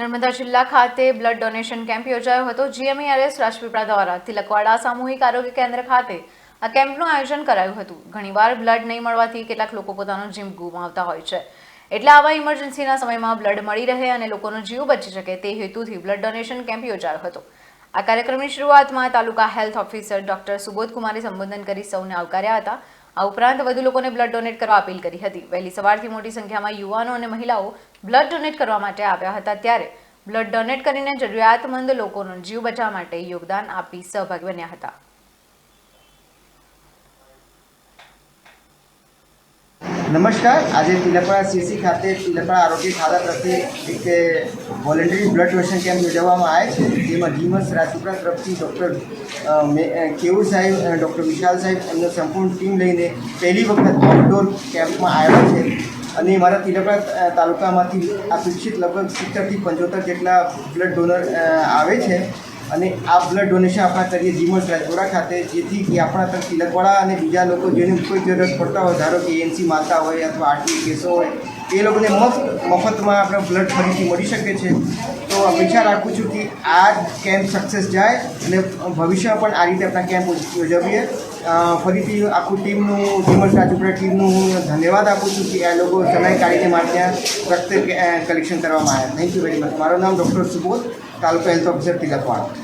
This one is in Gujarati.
નર્મદા જિલ્લા ખાતે બ્લડ ડોનેશન કેમ્પ યોજાયો હતો. જીએમઈઆરએસ રાજપીપળા દ્વારા તિલકવાડા સામૂહિક આરોગ્ય કેન્દ્ર ખાતે આ કેમ્પનું આયોજન કરાયું હતું. ઘણીવાર બ્લડ નહીં મળવાથી કેટલાક લોકો પોતાનો જીવ ગુમાવતા હોય છે. એટલે આવા ઇમરજન્સીના સમયમાં બ્લડ મળી રહે અને લોકોનો જીવ બચી શકે તે હેતુથી બ્લડ ડોનેશન કેમ્પ યોજાયો હતો. આ કાર્યક્રમની શરૂઆતમાં taluka health officer doctor Subodh કુમારે સંબોધન કરી સૌને આવકાર્યા હતા. આ ઉપરાંત વધુ લોકોને બ્લડ ડોનેટ કરવા અપીલ કરી હતી. વહેલી સવારથી મોટી સંખ્યામાં યુવાનો અને મહિલાઓ બ્લડ ડોનેટ કરવા માટે આવ્યા હતા ત્યારે બ્લડ ડોનેટ કરીને જરૂરિયાતમંદ લોકોનો જીવ બચાવવા માટે યોગદાન આપી સહભાગી બન્યા હતા. નમસ્કાર. આજે તિલકવાડા સીસી ખાતે તિલકવાડા આરોગ્ય ખાતા તરફથી એક વોલેન્ટરી બ્લડ ડોનેશન કેમ્પ યોજવામાં આવે છે, જેમાં જીમસ રાજપીપળા તરફથી ડૉક્ટર કેવું સાહેબ અને ડૉક્ટર વિશાલ સાહેબ એમનો સંપૂર્ણ ટીમ લઈને પહેલી વખત આઉટડોર કેમ્પમાં આવ્યા છે. અને મારા તિલકવાડા તાલુકામાંથી અપેક્ષિત લગભગ સિત્તેરથી પંચોતેર જેટલા બ્લડ ડોનર આવે છે. અને આ બ્લડ ડોનેશન આપણા કરીએ જીમલ રાજપુરા ખાતે, જેથી કે આપણા તરફ તિલકવાડા અને બીજા લોકો જેને કોઈ જરૂરત પડતા હોય, ધારો કે એનસી માતા હોય અથવા આરટી કેસો હોય, એ લોકોને મફત મફતમાં આપણે બ્લડ ફરીથી મળી શકે છે. તો અપેક્ષા રાખું છું કે આ કેમ્પ સક્સેસ જાય અને ભવિષ્યમાં પણ આ રીતે આપણા કેમ્પ યોજવીએ. ફરીથી આખું ટીમનું જીમોસ રાજપુરા ટીમનું હું ધન્યવાદ આપું છું કે આ લોકો સમય કાઢીને મારે ત્યાં રક્ત કલેક્શન કરવામાં આવ્યા. થેન્ક યુ વેરી મચ મારું નામ doctor Subodh, taluka health officer Tilakwada.